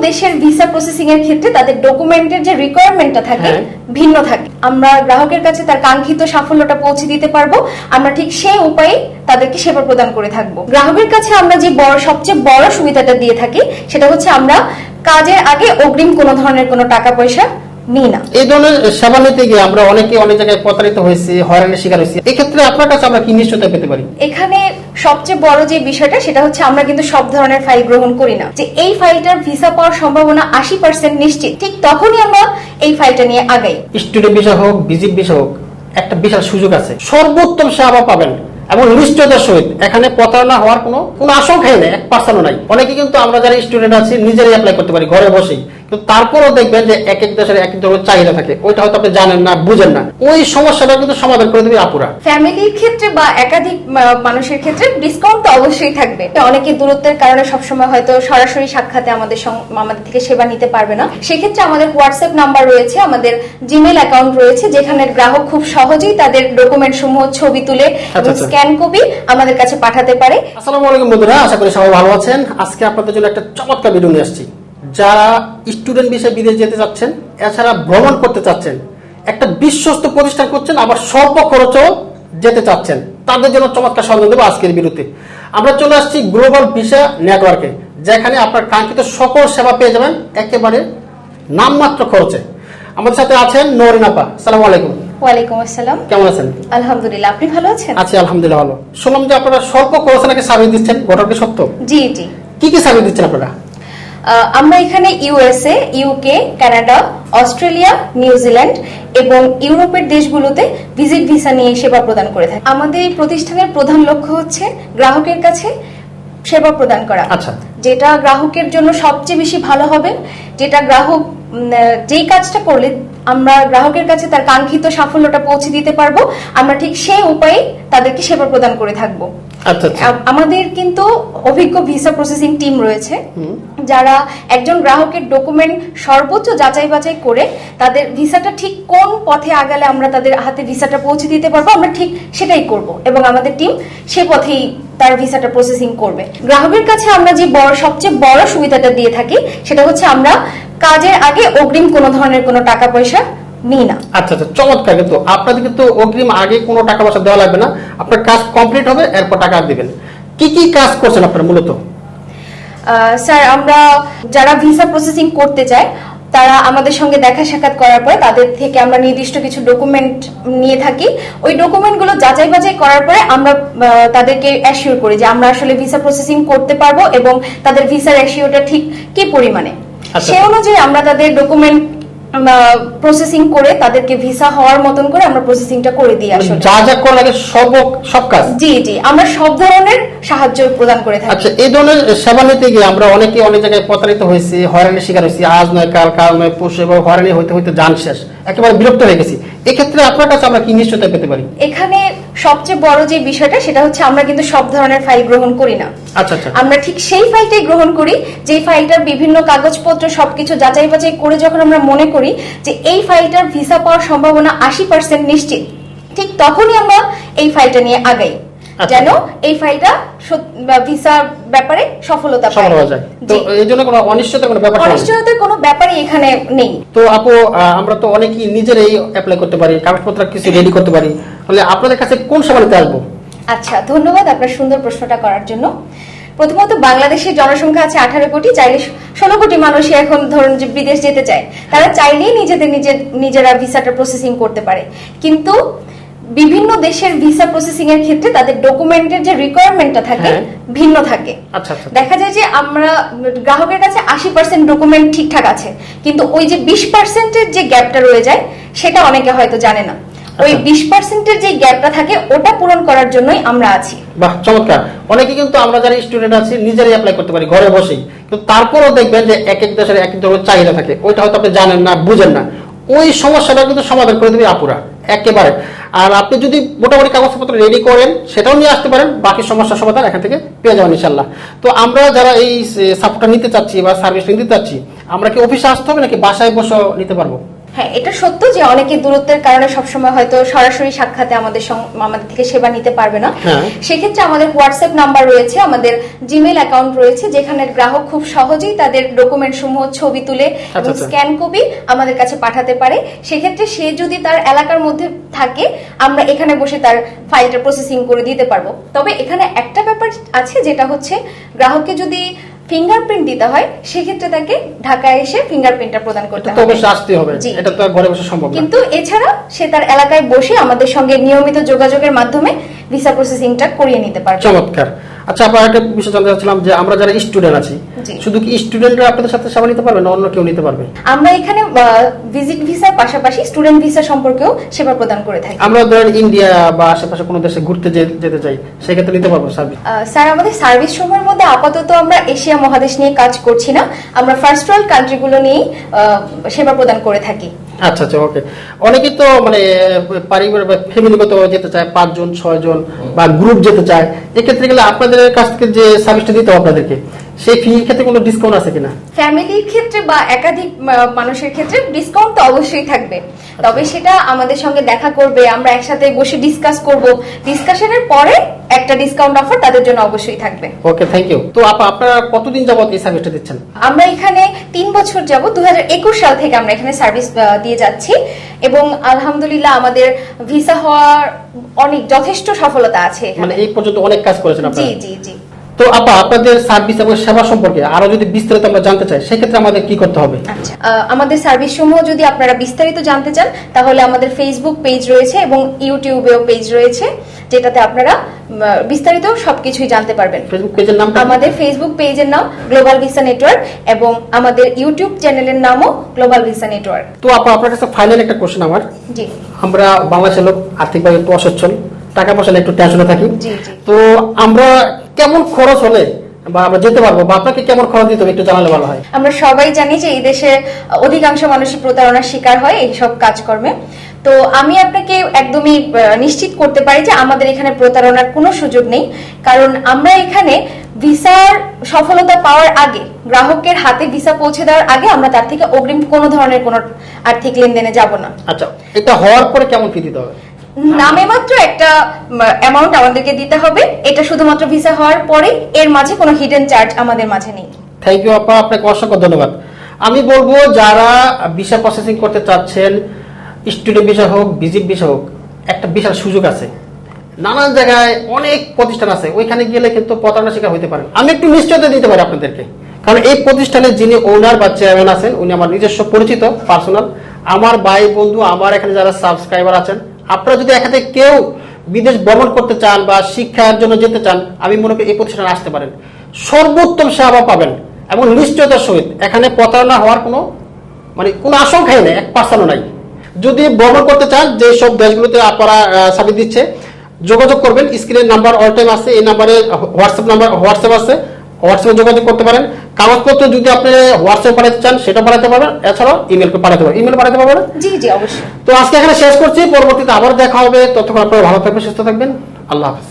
দেশের visa processing এর ক্ষেত্রে তাদের ডকুমেন্টের যে রিকোয়ারমেন্টটা থাকে হ্যাঁ। ভিন্ন থাকে আমরা গ্রাহকের কাছে তার কাঙ্ক্ষিত সাফল্যটা পৌঁছে দিতে পারব আমরা ঠিক সেই উপায়ে তাদেরকে সেবা প্রদান করে থাকব গ্রাহকের কাছে আমরা যে বড় সবচেয়ে বড় সুবিধাটা দিয়ে থাকি সেটা হচ্ছে আমরা কাজের আগে অগ্রিম কোনো ধরনের কোনো টাকা পয়সা নিই না এই ধরনের সেবা নিতে গিয়ে আমরা অনেকে অনেক জায়গায় প্রতারিত হয়েছি হয়রানির শিকার হয়েছি। এক্ষেত্রে আপনার কাছে আমরা কি নিশ্চয়তা পেতে পারি? এখানে সবচেয়ে বড় যে বিষয়টা সেটা হচ্ছে আমরা কিন্তু সব ধরনের ফাইল গ্রহণ করি না। যে এই ফাইলটার ভিসা পাওয়ার সম্ভাবনা আশি পার্সেন্ট নিশ্চিত। ঠিক তখনই আমরা এই ফাইলটা নিয়ে আগাই। স্টুডেন্ট বিষয় হোক ভিজিট বিষয় হোক একটা বিশাল সুযোগ আছে। সর্বোত্তম সেবা পাবেন এবং নিশ্চয়তার সহিত। এখানে প্রতারণা হওয়ার কোনো কোনো আশঙ্কাই নেই এক পার্সেন্টও নাই। অনেকে কিন্তু আমরা যারা স্টুডেন্ট আছি নিজেরাই অ্যাপ্লাই করতে পারি ঘরে বসেই। কিন্তু তারপরেও দেখবেন যে এক এক দেশের এক এক ধরনের চাহিদা থাকে। ওইটা হয়তো আপনি জানেন না বুঝেন না। ওই সমস্যাটা কিন্তু সমাধান করে দেবে আপুরা। ফ্যামিলির ক্ষেত্রে বা একাধিক মানুষের ক্ষেত্রে ডিসকাউন্ট তো অবশ্যই থাকবে। অনেকে দূরত্বের কারণে সবসময় হয়তো সরাসরি সাক্ষাতে আমাদের আমাদের থেকে সেবা নিতে পারবে না। সেক্ষেত্রে আমাদের হোয়াটসঅ্যাপ নাম্বার রয়েছে আমাদের জিমেল অ্যাকাউন্ট রয়েছে যেখানে গ্রাহক খুব সহজেই তাদের ডকুমেন্ট সমূহ ছবি তুলে এবং আচ্ছা। স্ক্যান কপি আমাদের কাছে পাঠাতে পারে। আসসালামু আলাইকুম বন্ধুরা আশা করি সবাই ভালো আছেন। আজকে আপনাদের জন্য একটা চমৎকার ভিডিও নিয়ে আসছি। যারা স্টুডেন্ট বিষয়ে বিদেশ যেতে চাচ্ছেন এছাড়া ভ্রমণ করতে চাচ্ছেন একটা বিশ্বস্ত প্রতিষ্ঠান করছেন আবার স্বল্প খরচেও যেতে চাচ্ছেন তাদের জন্য চমৎকার সন্ধান দেবো আজকের বিরতি আমরা চলে আসছি গ্লোবাল ভিসা নেটওয়ার্কে যেখানে আপনার কাঙ্ক্ষিত সকল সেবা পেয়ে যাবেন একেবারে নামমাত্র খরচে। আমাদের সাথে আছেন নরিন আপা সালাম আলাইকুম। ওয়ালাইকুম আসসালাম। কেমন আছেন? আলহামদুলিল্লাহ আপনি ভালো আছেন? আছি আলহামদুলিল্লাহ ভালো। শুনলাম যে আপনারা স্বল্প খরচে নাকি সার্ভিস দিচ্ছেন ঘটনা সত্য? জি জি। কি কি সার্ভিস দিচ্ছেন আপনারা? আমরা এখানে USA UK Canada Australia New Zealand এবং ইউরোপের দেশগুলোতে ভিজিট ভিসা নিয়ে সেবা প্রদান করে থাকি আমাদের এই প্রতিষ্ঠানের প্রধান লক্ষ্য হচ্ছে গ্রাহকের কাছে সেবা প্রদান করা আচ্ছা। যেটা গ্রাহকের জন্য সবচেয়ে বেশি ভালো হবে যেটা গ্রাহক যেই কাজটা করলে আমরা গ্রাহকের কাছে তার কাঙ্ক্ষিত সাফল্যটা পৌঁছে দিতে পারব। আমরা ঠিক সেই উপায়ে তাদেরকে সেবা প্রদান করে থাকব। আচ্ছা আচ্ছা। আম- আমাদের কিন্তু অভিজ্ঞ ভিসা প্রসেসিং টিম রয়েছে। যারা একজন গ্রাহকের ডকুমেন্ট সর্বোচ্চ যাচাই বাছাই করে তাদের ভিসাটা ঠিক কোন পথে আগালে আমরা তাদের হাতে ভিসাটা পৌঁছে দিতে পারব আমরা ঠিক সেটাই করব। এবং আমাদের টিম সে পথেই তার ভিসাটা প্রসেসিং করবে। গ্রাহকের কাছে আমরা যে বড় সবচেয়ে বড় সুবিধাটা দিয়ে থাকি সেটা হচ্ছে আমরা কাজের আগে অগ্রিম কোনো ধরনের কোনো টাকা পয়সা নিই না। আচ্ছা আচ্ছা চমৎকার কিন্তু। আপনাদের কিন্তু অগ্রিম আগে কোনো টাকা পয়সা দেওয়া লাগবে না। আপনার কাজ কমপ্লিট হবে এরপর টাকা দিবেন। কি কি কাজ করছেন আপনারা মূলত? স্যার আমরা যারা ভিসা প্রসেসিং করতে চায় তারা আমাদের সঙ্গে দেখা সাক্ষাৎ করার পরে তাদের থেকে আমরা নির্দিষ্ট কিছু ডকুমেন্ট নিয়ে থাকি। ওই ডকুমেন্টগুলো যাচাই বাছাই করার পরে আমরা তাদেরকে অ্যাসিওর করি যে আমরা আসলে ভিসা প্রসেসিং করতে পারব এবং তাদের ভিসার অ্যাসিওরটা ঠিক কি পরিমাণে। সে অনুযায়ী আমরা তাদের ডকুমেন্ট প্রসেসিং করে তাদেরকে ভিসা হওয়ার মতন করে আমরা প্রসেসিংটা করে দিই আসলে। যা যা করা লাগে সব সব কাজ? জি জি। আমরা সব ধরনের সাহায্য প্রদান করে থাকি। আচ্ছা এই ধরনের সেবা নিতে গিয়ে আমরা অনেকে অনেক জায়গায় প্রতারিত হয়েছি হয়রানির শিকার হয়েছি। আজ নয় কাল কাল নয় পরশু এবং হয়রানি হইতে হইতে যান শেষ। একেবারে বিরক্ত হয়ে গেছি। এক্ষেত্রে আপনার কাছে আমরা কি নিশ্চয়তা পেতে পারি? এখানে সবচেয়ে বড় যে বিষয়টা সেটা হচ্ছে আমরা কিন্তু সব ধরনের ফাইল গ্রহণ করি না। আচ্ছা আচ্ছা। আমরা ঠিক সেই ফাইলটাই গ্রহণ করি যে ফাইলটার বিভিন্ন কাগজপত্র সবকিছু যাচাই বাছাই করে যখন আমরা মনে করি যে এই ফাইলটার ভিসা পাওয়ার সম্ভাবনা আশি পার্সেন্ট নিশ্চিত ঠিক তখনই আমরা এই ফাইলটা নিয়ে আগাই। যেন এই ফাইলটা ভিসার ব্যাপারে সফলতা পায়। যায়। তো এই জন্য কোনো অনিশ্চয়তা কোনো ব্যাপার। অনিশ্চয়তার কোনো ব্যাপারই এখানে নেই। তো আপু আমরা তো অনেকেই নিজেরাই অ্যাপ্লাই করতে পারি কাগজপত্র কিছু রেডি করতে পারি। তাহলে আপনাদের কাছে কোন সেবা নিতে আসব? আচ্ছা ধন্যবাদ আপনার সুন্দর প্রশ্নটা করার জন্য। প্রথমত বাংলাদেশের জনসংখ্যা আছে আঠারো কোটি চাইলে ষোলো কোটি মানুষই এখন ধরুন যে বিদেশ যেতে চায়। তারা চাইলেই নিজেদের নিজের নিজেরা ভিসাটা প্রসেসিং করতে পারে। কিন্তু বিভিন্ন দেশের ভিসা প্রসেসিং এর ক্ষেত্রে তাদের ডকুমেন্টের যে রিকোয়ারমেন্টটা থাকে হ্যাঁ। ভিন্ন থাকে। আচ্ছা আচ্ছা। দেখা যায় যে আমরা গ্রাহকের কাছে আশি পার্সেন্ট ডকুমেন্ট ঠিকঠাক আছে কিন্তু ওই যে বিশ পার্সেন্টের যে গ্যাপটা রয়ে যায় সেটা অনেকে হয়তো জানে না। ওই আচ্ছা। বিশ পার্সেন্টের যে গ্যাপটা থাকে ওটা পূরণ করার জন্যই আমরা আছি। বাহ চমৎকার। অনেকে কিন্তু আমরা যারা স্টুডেন্ট আছি নিজেরাই অ্যাপ্লাই করতে পারি ঘরে বসেই। কিন্তু তারপরেও দেখবেন যে এক এক দেশের এক এক ধরনের চাহিদা থাকে। ওইটা হয়তো আপনি জানেন না বুঝেন না। ওই সমস্যাটা কিন্তু সমাধান করে দেবে আপুরা। একেবারে। আর আপনি যদি মোটামুটি কাগজপত্র রেডি করেন, সেটাও নিয়ে আসতে পারেন, বাকি সমস্যার সমাধান এখান থেকে পেয়ে যাবেন ইনশাল্লাহ তো আমরা যারা এই সাপোর্টটা নিতে চাচ্ছি বা সার্ভিস নিতে চাচ্ছি, আমরা কি অফিসে আসতে হবে নাকি বাসায় বসে নিতে পারব? হ্যাঁ এটা সত্য যে অনেকে দূরত্বের কারণে সবসময় হয়তো সরাসরি সাক্ষাতে আমাদের আমাদের থেকে সেবা নিতে পারবে না হ্যাঁ। সেক্ষেত্রে আমাদের হোয়াটসঅ্যাপ নাম্বার রয়েছে আমাদের জিমেল অ্যাকাউন্ট রয়েছে যেখানে গ্রাহক খুব সহজেই তাদের ডকুমেন্ট সমূহ ছবি তুলে এবং আচ্ছা। স্ক্যান কপি আমাদের কাছে পাঠাতে পারে সেক্ষেত্রে সে যদি তার এলাকার মধ্যে থাকে আমরা এখানে বসে তার ফাইলটা প্রসেসিং করে দিতে পারব তবে এখানে একটা ব্যাপার আছে যেটা হচ্ছে গ্রাহককে যদি ফিঙ্গারপ্রিন্ট দিতে হয় সেক্ষেত্রে তাকে ঢাকায় এসে ফিঙ্গারপ্রিন্টটা প্রদান করতে হবে। অবশ্যই আসতে হবে। এটা তো ঘরে বসে সম্ভব না। কিন্তু এছাড়া সে তার এলাকায় বসে আমাদের সঙ্গে নিয়মিত যোগাযোগের মাধ্যমে ভিসা প্রসেসিংটা করিয়ে নিতে পারবে। চমৎকার। আচ্ছা আপনার একটা বিষয় জানতে চাচ্ছিলাম যে আমরা যারা স্টুডেন্ট আছি শুধু কি স্টুডেন্টরা আপনাদের সাথে সেবা নিতে পারবে না অন্য কেউ নিতে পারবে? আমরা এখানে ভিজিট ভিসার পাশাপাশি স্টুডেন্ট ভিসা সম্পর্কেও সেবা প্রদান করে থাকি। আমরা ধরেন ইন্ডিয়া বা আশেপাশে কোনো দেশে ঘুরতে যেতে চাই সেক্ষেত্রে নিতে পারব সার্ভিস স্যার আমাদের সার্ভিস সময়ের মধ্যে আপাতত আমরা এশিয়া মহাদেশ নিয়ে কাজ করছি না। আমরা ফার্স্ট ওয়ার্ল্ড কান্ট্রিগুলো নিয়েই সেবা প্রদান করে থাকি। আচ্ছা আচ্ছা ওকে অনেকেই তো মানে পারিবারিক ফ্যামিলিগত যেতে চায় পাঁচজন ছয়জন বা গ্রুপ যেতে চায়। এক্ষেত্রে গেলে আপনাদের কাছ থেকে যে সার্ভিসটা দিতে হবে আপনাদেরকে। সেই ফি ক্ষেত্রে কোনো ডিসকাউন্ট আছে কিনা? ফ্যামিলির ক্ষেত্রে বা একাধিক মানুষের ক্ষেত্রে ডিসকাউন্ট তো অবশ্যই থাকবে। তবে সেটা আমাদের সঙ্গে দেখা করবে আমরা একসাথে বসে ডিসকাস করব। ডিসকাশনের পরে একটা ডিসকাউন্ট অফার তাদের জন্য অবশ্যই থাকবে। ওকে থ্যাংক ইউ তো আপা আপনারা কতদিন যাবত এই সার্ভিসটা দিচ্ছেন? আমরা এখানে তিন বছর যাব দু হাজার একুশ সাল থেকে আমরা এখানে সার্ভিস দিয়ে যাচ্ছি। এবং আলহামদুলিল্লাহ আমাদের ভিসা হওয়ার অনেক যথেষ্ট সফলতা আছে মানে এই পর্যন্ত অনেক কাজ করেছেন আপনারা? জি জি জি। তো আপা আপনাদের সার্ভিস এবং সেবা সম্পর্কে আরও যদি বিস্তারিত আমরা জানতে চাই সেক্ষেত্রে আমাদের কি করতে হবে? আচ্ছা আমাদের সার্ভিস সমূহ যদি আপনারা বিস্তারিত জানতে চান তাহলে আমাদের ফেসবুক পেজ রয়েছে এবং ইউটিউবেও পেজ রয়েছে যেটাতে আপনারা বিস্তারিত সবকিছুই জানতে পারবেন। ফেসবুক পেজের নাম আমাদের ফেসবুক পেজের নাম গ্লোবাল ভিসা নেটওয়ার্ক এবং আমাদের ইউটিউব চ্যানেলের নামও গ্লোবাল ভিসা নেটওয়ার্ক তো আপা আপনার কাছে ফাইনাল একটা কোশ্চেন আমার। জি। আমরা বাংলাদেশের লোক আর্থিকভাবে একটু অসচ্ছল টাকা পয়সা একটু টেনশনে থাকি। তো আমরা কেমন খরচ হলে বা আমরা যেতে পারব বা আপনাকে কেমন খরচ দিতে হবে একটু জানালে ভালো হয়? আমরা সবাই জানি যে এই দেশে অধিকাংশ মানুষই প্রতারণার শিকার হয় এইসব কাজকর্মে। তো আমি আপনাকে একদমই নিশ্চিত করতে পারি যে আমাদের এখানে প্রতারণার কোনো সুযোগ নেই। কারণ আমরা এখানে ভিসার সফলতা পাওয়ার আগে গ্রাহকের হাতে ভিসা পৌঁছে দেওয়ার আগে আমরা তার থেকে অগ্রিম কোনো ধরনের কোনো আর্থিক লেনদেনে যাব না। আচ্ছা এটা হওয়ার পরে কেমন ফি দিতে হবে? নামে মাত্র একটা অ্যামাউন্ট আমাদেরকে দিতে হবে। এটা শুধুমাত্র ভিসা হওয়ার পরেই, এর মাঝে কোনো হিডেন চার্জ আমাদের মাঝে নেই। থ্যাংক ইউ আপা, আপনাকে অসংখ্য ধন্যবাদ। আমি বলব, যারা ভিসা প্রসেসিং করতে চাচ্ছেন স্টুডেন্ট ভিসা হোক ভিজিট ভিসা হোক, একটা বিশাল সুযোগ আছে। নানান জায়গায় অনেক প্রতিষ্ঠান আছে, ওইখানে গেলে কিন্তু প্রতারণা শিকার হতে পারেন। আমি একটু নিশ্চয়তা দিতে পারি আপনাদেরকে। কারণ এই প্রতিষ্ঠানের যিনি ওনার বা চেয়ারম্যান আছেন, উনি আমার নিজস্ব পরিচিত পার্সোনাল আমার ভাই, বন্ধু, আমার এখানে যারা সাবস্ক্রাইবার আছেন আপনারা যদি এখানে কেউ বিদেশ ভ্রমণ করতে চান বা শিক্ষার জন্য যেতে চান, আমি মনে করি এই প্রতিষ্ঠানে আসতে পারেন। সর্বোত্তম সেবা পাবেন এবং নিশ্চয়তার সহিত। এখানে প্রতারণা হওয়ার কোনো মানে কোনো আশঙ্কাই নেই, এক পার্সেন্টও নাই। যদি ভ্রমণ করতে চান যে সব দেশগুলোতে আপনারা সার্ভিস দিচ্ছে, যোগাযোগ করবেন। স্ক্রিনের নাম্বার অল টাইম আছে, এই নাম্বারে হোয়াটসঅ্যাপ নাম্বার, হোয়াটসঅ্যাপ আছে। হোয়াটসঅ্যাপে যোগাযোগ করতে পারেন। কাগজপত্র যদি আপনি হোয়াটসঅ্যাপ পাঠাতে চান সেটা পাঠাতে পারবেন। এছাড়াও ইমেল পাঠাতে পারবেন। ইমেল পাঠাতে পারবেন? জি জি অবশ্যই। তো আজকে এখানে শেষ করছি। পরবর্তীতে আবার দেখা হবে। ততক্ষণ আপনারা ভালো থাকবেন সুস্থ থাকবেন। আল্লাহ হাফেজ।